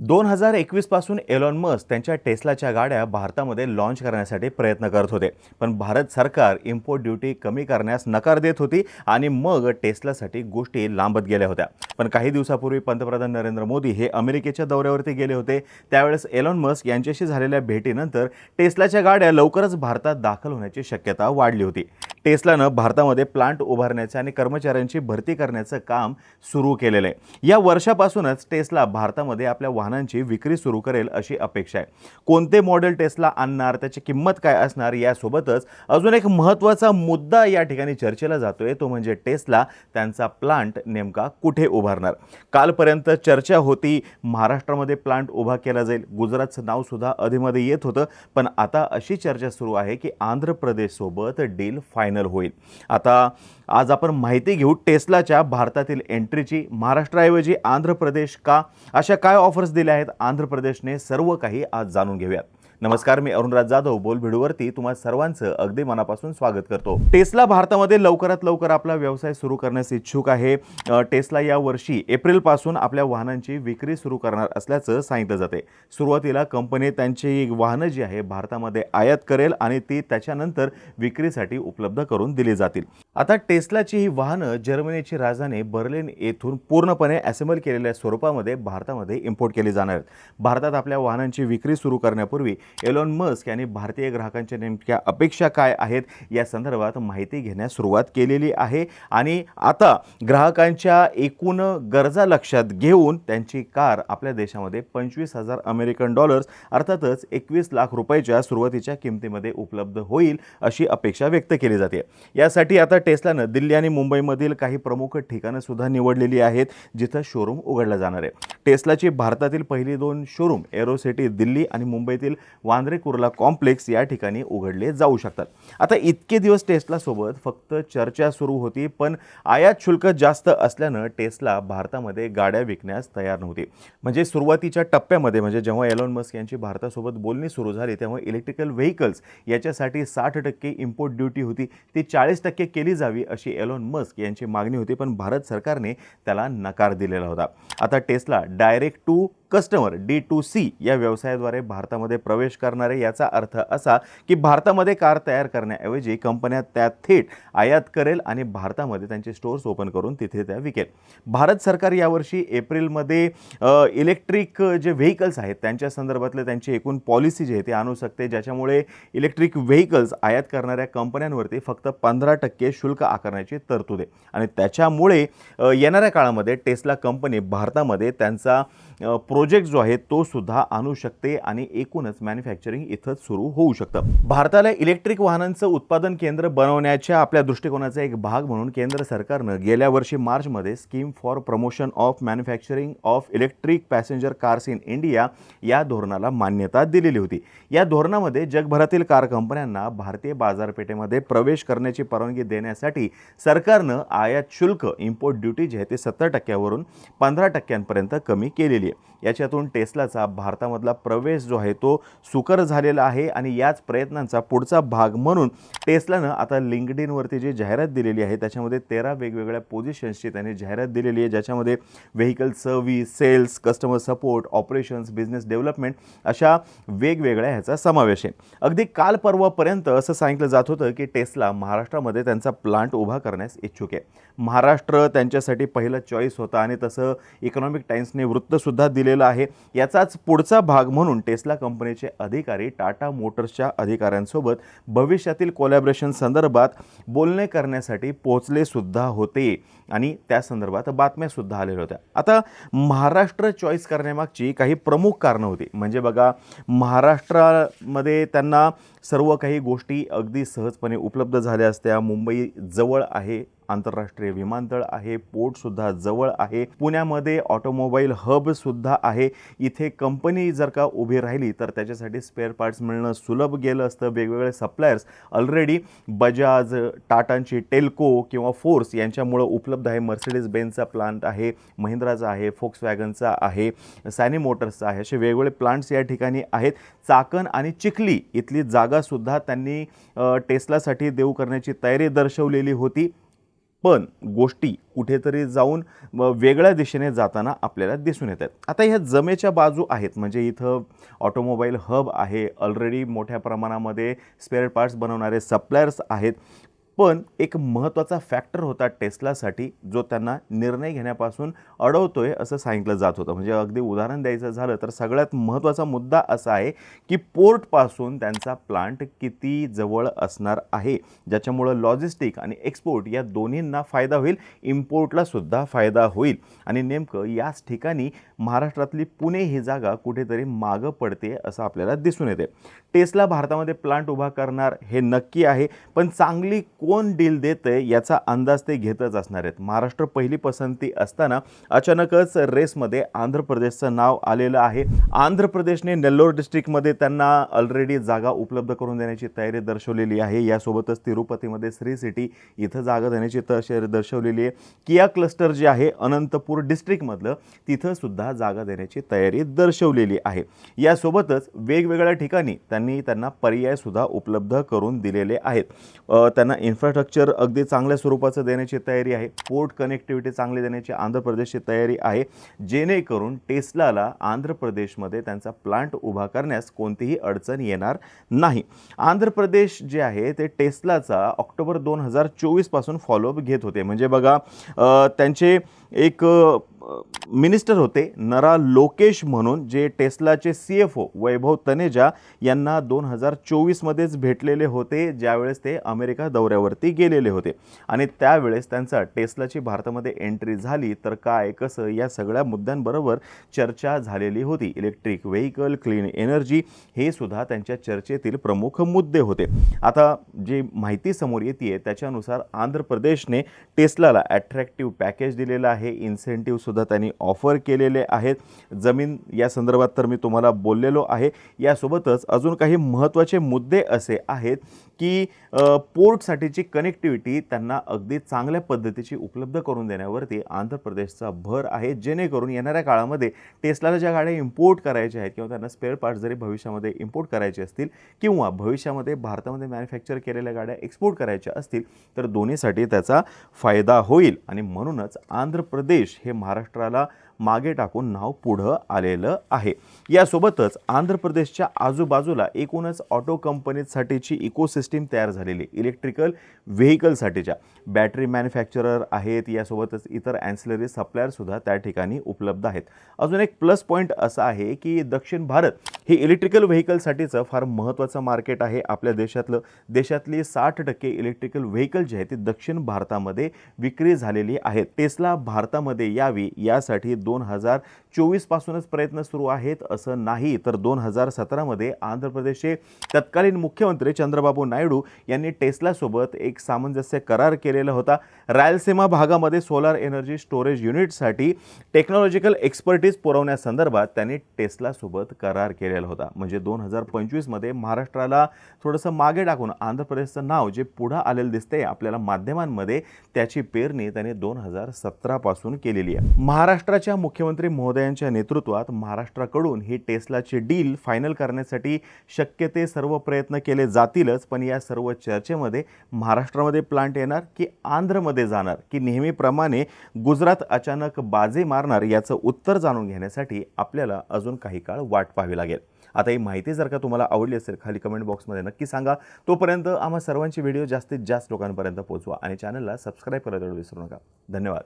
दोन हजार एकवीसपासून Elon Musk त्यांच्या टेस्लाच्या गाड्या भारतामध्ये लॉन्च करण्यासाठी प्रयत्न करत होते. पण भारत सरकार इम्पोर्ट ड्युटी कमी करण्यास नकार देत होती आणि मग टेस्लासाठी गोष्टी लांबत गेल्या होत्या. पण काही दिवसापूर्वी पंतप्रधान नरेंद्र मोदी हे अमेरिकेच्या दौऱ्यावरती गेले होते. त्यावेळेस एलॉन मस्क यांच्याशी झालेल्या भेटीनंतर टेस्लाच्या गाड्या लवकरच भारतात दाखल होण्याची शक्यता वाढली होती. टेस्लानं भारतामध्ये प्लांट उभारण्याचे आणि कर्मचाऱ्यांची भरती करण्याचं काम सुरू केलेलं आहे. या वर्षापासूनच टेस्ला भारतामध्ये आपल्या वाहनांची विक्री सुरू करेल अशी अपेक्षा आहे. कोणते मॉडेल टेस्ला आणणार त्याची किंमत काय असणार यासोबतच अजून एक महत्त्वाचा मुद्दा या ठिकाणी चर्चेला जातोय तो म्हणजे टेस्ला त्यांचा प्लांट नेमका कुठे उभारणार? कालपर्यंत चर्चा होती महाराष्ट्रामध्ये प्लांट उभा केला जाईल. गुजरातचं नावसुद्धा अधिमध्ये येत होतं पण आता अशी चर्चा सुरू आहे की आंध्र प्रदेशसोबत डील फायनल होईल. आता आज आपण माहिती घेऊ टेस्लाच्या भारतातील एंट्रीची महाराष्ट्राऐवजी आंध्र प्रदेश का? अशा काय ऑफर्स दिल्या आहेत आंध्र प्रदेशने? सर्व काही आज जाणून घेऊयात. नमस्कार मी अरुणराज जाधव. बोलभिडूवरती तुम्हा सर्वांचं अगदी मनापासून स्वागत करतो. टेस्ला भारतामध्ये लवकरात लवकर आपला व्यवसाय सुरू करण्यास इच्छुक आहे. टेस्ला या वर्षी एप्रिलपासून आपल्या वाहनांची विक्री सुरू करणार असल्याचं सांगितलं जाते. सुरुवातीला कंपनी त्यांची वाहनं जी आहे भारतामध्ये आयात करेल आणि ती त्याच्यानंतर विक्रीसाठी उपलब्ध करून दिली जातील. आता टेस्लाची ही वाहनं जर्मनीची राजधानी बर्लिन येथून पूर्णपणे असेंबल केलेल्या स्वरूपामध्ये भारतामध्ये इम्पोर्ट केली जाणार आहेत. भारतात आपल्या वाहनांची विक्री सुरू करण्यापूर्वी एलॉन मस्क यांनी भारतीय ग्राहकांच्या नेमक्या अपेक्षा काय आहेत या संदर्भात माहिती घेण्यास सुरुवात केलेली आहे. आणि आता ग्राहकांच्या एकूण गरजा लक्षात घेऊन त्यांची कार आपल्या देशामध्ये पंचवीस हजार अमेरिकन डॉलर्स अर्थातच एकवीस लाख रुपयाच्या सुरुवातीच्या किमतीमध्ये उपलब्ध होईल अशी अपेक्षा व्यक्त केली जाते. यासाठी आता टेस्लानं दिल्ली आणि मुंबईमधील काही प्रमुख ठिकाणं सुद्धा निवडलेली आहेत जिथं शोरूम उघडलं जाणार आहे. टेस्लाची भारतातील पहिली दोन शोरूम एरोसिटी दिल्ली आणि मुंबईतील वांद्रे कुर्ला कॉम्प्लेक्स या ठिकाणी उघडले जाऊ शकतात. आता इतके दिवस टेस्लासोबत फक्त चर्चा सुरू होती पण आयात शुल्क जास्त असल्यानं टेस्ला भारतामध्ये गाड्या विकण्यास तयार नव्हती. म्हणजे सुरुवातीच्या टप्प्यामध्ये म्हणजे जेव्हा एलॉन मस्क यांची भारतासोबत बोलणी सुरू झाली तेव्हा इलेक्ट्रिकल व्हेकल्स याच्यासाठी साठ टक्के इम्पोर्ट ड्युटी होती. ती चाळीस टक्के केली जावी अशी एलॉन मस्क यांची मागणी होती पण भारत सरकारने त्याला नकार दिलेला होता. आता Tesla direct to customer D to C या व्यवसायाद्वारे भारतामध्ये प्रवेश करणारे याचा अर्थ असा की भारतामध्ये कार तयार करण्याऐवजी कंपन्या त्या थेट आयात करेल आणि भारतामध्ये त्यांचे स्टोअर्स ओपन करून तिथे त्या विकेल. भारत सरकार यावर्षी एप्रिलमध्ये इलेक्ट्रिक जे व्हेकल्स आहेत त्यांच्या संदर्भातले त्यांची एकूण पॉलिसी जी आहे ती आणू शकते ज्याच्यामुळे इलेक्ट्रिक व्हेकल्स आयात करणाऱ्या कंपन्यांवरती फक्त पंधरा टक्के शुल्क आकारण्याची तरतूद आहे. आणि त्याच्यामुळे येणाऱ्या काळामध्ये टेस्ला कंपनी भारतामध्ये त्यांचा प्रो प्रोजेक्ट जो आहे तो सुद्धा आणू शकते आणि एकूणच मॅन्युफॅक्चरिंग इथंच सुरू होऊ शकतं. भारताला इलेक्ट्रिक वाहनांचं उत्पादन केंद्र बनवण्याच्या आपल्या दृष्टिकोनाचा एक भाग म्हणून केंद्र सरकारनं गेल्या वर्षी मार्चमध्ये scheme for promotion of manufacturing of electric passenger cars in India या धोरणाला मान्यता दिलेली होती. या धोरणामध्ये जगभरातील कार कंपन्यांना भारतीय बाजारपेठेमध्ये प्रवेश करण्याची परवानगी देण्यासाठी सरकारनं आयात शुल्क इम्पोर्ट ड्युटी जे आहे ते सत्तर टक्क्यावरून पंधरा टक्क्यांपर्यंत कमी केलेली आहे. याच्यातून टेस्लाचा भारतामधला प्रवेश जो आहे तो सुकर झालेला आहे आणि याच प्रयत्नांचा पुढचा भाग म्हणून टेस्लानं आता लिंकडिनवरती जी जाहिरात दिलेली आहे त्याच्यामध्ये तेरा वेगवेगळ्या पोझिशन्सची त्यांनी जाहिरात दिलेली आहे ज्याच्यामध्ये vehicle service sales customer support operations business development अशा वेगवेगळ्या ह्याचा समावेश आहे. अगदी काल परवापर्यंत असं सांगितलं जात होतं की टेस्ला महाराष्ट्रामध्ये त्यांचा प्लांट उभा करण्यास इच्छुक आहे. महाराष्ट्र त्यांच्यासाठी पहिलं चॉईस होता आणि तसं इकॉनॉमिक टाईम्सने वृत्तसुद्धा दिलेलं आहे. याचाच पुढचा भाग म्हणून टेस्ला कंपनीचे अधिकारी टाटा मोटर्सच्या अधिकाऱ्यांसोबत भविष्यातील कोलॅबरेशन संदर्भात बोलणे करण्यासाठी पोहोचलेसुद्धा होते. आणि त्या संदर्भात बातम्यासुद्धा आलेल्या होत्या. आता महाराष्ट्र चॉईस करण्यामागची काही प्रमुख कारणं होती. म्हणजे बघा महाराष्ट्रामध्ये त्यांना सर्व काही गोष्टी अगदी सहजपणे उपलब्ध झाल्या असत्या. मुंबई जवळ आहे. आंतरराष्ट्रीय विमानतळ आहे पोर्टसुद्धा जवळ आहे पुण्यामध्ये ऑटोमोबाईल हबसुद्धा आहे. इथे कंपनी जर का उभी राहिली तर त्याच्यासाठी स्पेअर पार्ट्स मिळणं सुलभ गेलं असतं. वेगवेगळे सप्लायर्स ऑलरेडी बजाज टाटांची टेल्को किंवा फोर्स यांच्यामुळं उपलब्ध आहे. मर्सिडीज बेनचा प्लांट आहे महिंद्राचा आहे फोक्स वॅगनचा आहे सॅनी मोटर्सचा आहे. असे वेगवेगळे प्लांट्स या ठिकाणी आहेत. चाकण आणि चिखली इथली जागासुद्धा त्यांनी टेस्लासाठी देऊ करण्याची तयारी दर्शवलेली होती. पण गोष्टी कुठेतरी जाऊन वेगळ्या दिशेने जाताना आपल्याला दिसून येत आहेत आता ह्या जमेच्या बाजू आहेत म्हणजे इथं ऑटोमोबाईल हब आहे ऑलरेडी मोठ्या प्रमाणामध्ये स्पेअर पार्ट्स बनवणारे सप्लायर्स आहेत. पण एक महत्त्वाचा फॅक्टर होता टेस्लासाठी जो त्यांना निर्णय घेण्यापासून अडवतो आहे असं सांगितलं जात होतं. म्हणजे अगदी उदाहरण द्यायचं झालं तर सगळ्यात महत्त्वाचा मुद्दा असा आहे की पोर्टपासून त्यांचा प्लांट किती जवळ असणार आहे ज्याच्यामुळं लॉजिस्टिक आणि एक्सपोर्ट या दोन्हींना फायदा होईल इम्पोर्टला सुद्धा फायदा होईल. आणि नेमकं याच ठिकाणी महाराष्ट्रातली पुणे ही जागा कुठेतरी मागं पडते असं आपल्याला दिसून येते. टेस्ला भारतामध्ये प्लांट उभा करणार हे नक्की आहे पण चांगली कोण डील देतं आहे याचा अंदाज ते घेतच असणार आहेत. महाराष्ट्र पहिली पसंती असताना अचानकच रेसमध्ये आंध्र प्रदेशचं नाव आलेलं आहे. आंध्र प्रदेशने नेल्लोर डिस्ट्रिक्टमध्ये त्यांना ऑलरेडी जागा उपलब्ध करून देण्याची तयारी दर्शवलेली आहे. यासोबतच तिरुपतीमध्ये श्री सिटी इथं जागा देण्याची तयारी दर्शवलेली आहे. किया क्लस्टर जे आहे अनंतपूर डिस्ट्रिक्टमधलं तिथंसुद्धा जागा देण्याची तयारी दर्शवलेली आहे. यासोबतच वेगवेगळ्या ठिकाणी त्यांनी त्यांना पर्यायसुद्धा उपलब्ध करून दिलेले आहेत. त्यांना इन इन्फ्रास्ट्रक्चर अगदी चांगल्या स्वरूपाचं देण्याची तयारी आहे. पोर्ट कनेक्टिव्हिटी चांगली देण्याची आंध्र प्रदेशची तयारी आहे. जेणेकरून टेस्लाला आंध्र प्रदेशमध्ये त्यांचा प्लांट उभा करण्यास कोणतीही अडचण येणार नाही. आंध्र प्रदेश जे आहे ते टेस्लाचा ऑक्टोबर दोन हजार चोवीसपासून फॉलोअप घेत होते. म्हणजे बघा त्यांचे एक मिनिस्टर होते नरा लोकेश म्हणून जे टेस्लाचे C F O Vaibhav Taneja यांना दोन हजार चोवीसमध्येच भेटलेले होते ज्यावेळेस ते अमेरिका दौऱ्यावरती गेलेले होते. आणि त्यावेळेस त्यांचा टेस्लाची भारतामध्ये एंट्री झाली तर काय कसं या सगळ्या मुद्द्यांबरोबर चर्चा झालेली होती. इलेक्ट्रिक व्हेकल क्लीन एनर्जी हे सुद्धा त्यांच्या चर्चेतील प्रमुख मुद्दे होते. आता जी माहिती समोर येते त्याच्यानुसार आंध्र प्रदेशने टेस्लाला ॲट्रॅक्टिव्ह पॅकेज दिलेलं आहे. इन्सेंटिव्हसुद्धा सुद्धा त्यांनी ऑफर केलेले आहेत. जमीन या संदर्भात तर मी तुम्हाला बोललेलो आहे. यासोबतच अजून काही महत्त्वाचे मुद्दे असे आहेत. की पोर्टसाठीची कनेक्टिव्हिटी त्यांना अगदी चांगल्या पद्धतीची उपलब्ध करून देण्यावरती आंध्र प्रदेशचा भर आहे. जेणेकरून येणाऱ्या काळामध्ये टेस्लाला ज्या गाड्या इम्पोर्ट करायच्या आहेत किंवा त्यांना स्पेअर पार्ट्स जरी भविष्यामध्ये इम्पोर्ट करायचे असतील किंवा भविष्यामध्ये भारतामध्ये मॅन्युफॅक्चर केलेल्या गाड्या एक्सपोर्ट करायच्या असतील तर दोन्हीसाठी त्याचा फायदा होईल. आणि म्हणूनच आंध्र प्रदेश हे महाराष्ट्राला मागे टाकून नाव पुढं आलेलं आहे. यासोबतच आंध्र प्रदेशच्या आजूबाजूला एकूणच ऑटो कंपनीसाठीची इकोसिस्टीम तयार झालेली इलेक्ट्रिकल व्हेकलसाठीच्या बॅटरी मॅन्युफॅक्चरर आहेत यासोबतच इतर अँसलरी सप्लायरसुद्धा त्या ठिकाणी उपलब्ध आहेत. अजून एक प्लस पॉईंट असा आहे की दक्षिण भारत हे इलेक्ट्रिकल व्हेकलसाठीचं फार महत्त्वाचं मार्केट आहे आपल्या देशातलं. देशातली साठ टक्के इलेक्ट्रिकल व्हेकल जे आहे ते दक्षिण भारतामध्ये विक्री झालेली आहेत. टेस्ला भारतामध्ये यावी यासाठी दोन हजार चोवीसपासूनच प्रयत्न सुरू आहेत असं नाही. तर दोन हजार सतरामध्ये आंध्र प्रदेशचे तत्कालीन मुख्यमंत्री चंद्रबाबू नायडू यांनी टेस्लासोबत एक सामंजस्य करार केलेला होता. रायलसीमा भागामध्ये सोलार एनर्जी स्टोरेज युनिटसाठी टेक्नॉलॉजिकल एक्सपर्टीज पुरवण्यासंदर्भात त्यांनी टेस्लासोबत करार केलेला होता. म्हणजे दोन हजार पंचवीसमध्ये महाराष्ट्राला थोडंसं मागे टाकून आंध्र प्रदेशचं नाव जे पुढं आलेलं दिसते आपल्याला माध्यमांमध्ये त्याची पेरणी त्यांनी दोन हजार सतरापासून केलेली आहे. महाराष्ट्राच्या मुख्यमंत्री महोदयांच्या नेतृत्वात महाराष्ट्राकडून ही टेस्लाची डील फायनल करण्यासाठी शक्य ते सर्व प्रयत्न केले जातीलच पण या सर्व चर्चेमध्ये महाराष्ट्रामध्ये प्लांट येणार की आंध्रमध्ये जाणार? की नेहमीप्रमाणे गुजरात अचानक बाजी मारणार याचं उत्तर जाणून घेण्यासाठी आपल्याला अजून काही काळ वाट पाहावी लागेल. आता ही माहिती जर का तुम्हाला आवडली असेल खाली कमेंट बॉक्समध्ये नक्की सांगा. तोपर्यंत आम्हा सर्वांची व्हिडिओ जास्तीत जास्त लोकांपर्यंत पोहोचवा आणि चॅनलला सबस्क्राईब करायला विसरू नका. धन्यवाद.